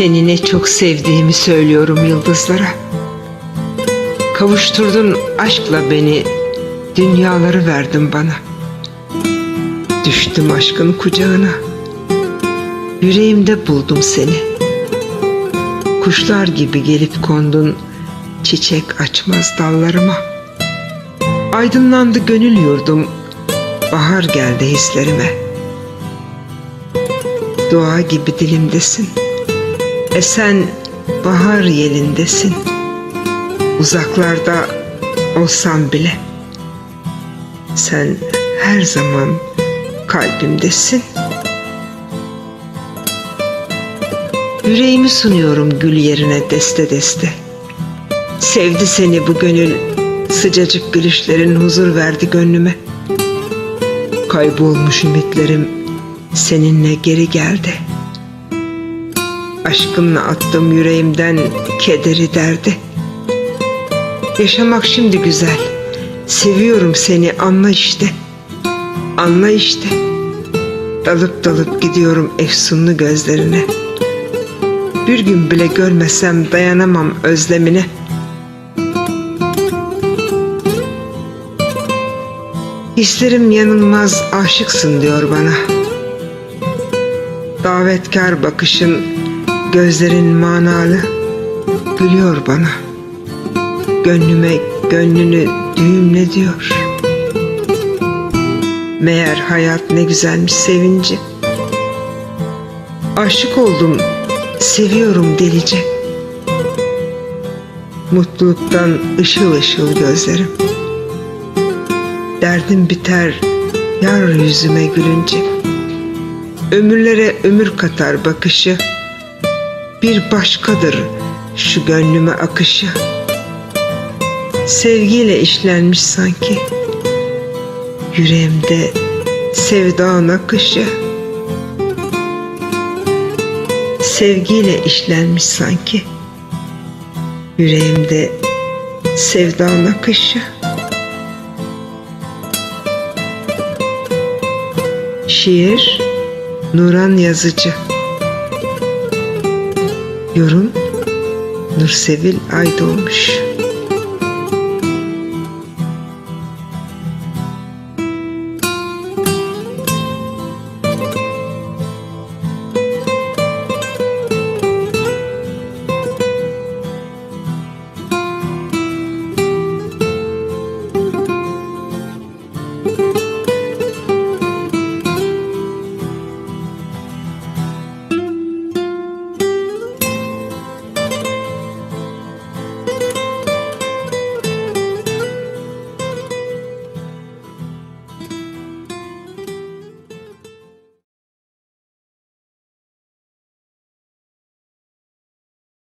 Seni ne çok sevdiğimi söylüyorum yıldızlara. Kavuşturdun aşkla beni, dünyaları verdin bana. Düştüm aşkın kucağına. Yüreğimde buldum seni. Kuşlar gibi gelip kondun çiçek açmaz dallarıma. Aydınlandı gönül yurdum, bahar geldi hislerime. Dua gibi dilimdesin, esen bahar yelindesin. Uzaklarda olsam bile, sen her zaman kalbimdesin. Yüreğimi sunuyorum gül yerine deste deste. Sevdi seni bu gönül, sıcacık gülüşlerin huzur verdi gönlüme. Kaybolmuş ümitlerim seninle geri geldi. Aşkınla attım yüreğimden kederi derdi. Yaşamak şimdi güzel. Seviyorum seni anla işte. Anla işte. Dalıp dalıp gidiyorum efsunlu gözlerine. Bir gün bile görmesem dayanamam özlemine. Hislerim yanılmaz aşıksın diyor bana. Davetkar bakışın, gözlerin manalı, gülüyor bana. Gönlüme gönlünü düğümle diyor. Meğer hayat ne güzelmiş sevinci. Aşık oldum, seviyorum delice. Mutluluktan ışıl ışıl gözlerim. Derdim biter yar yüzüme gülünce. Ömürlere ömür katar bakışı. Bir başkadır şu gönlüme akışı. Sevgiyle işlenmiş sanki. Yüreğimde sevda nakışı. Sevgiyle işlenmiş sanki. Yüreğimde sevda nakışı. Şiir Nuran Yazıcı Yorum Nursevil Aydoğmuş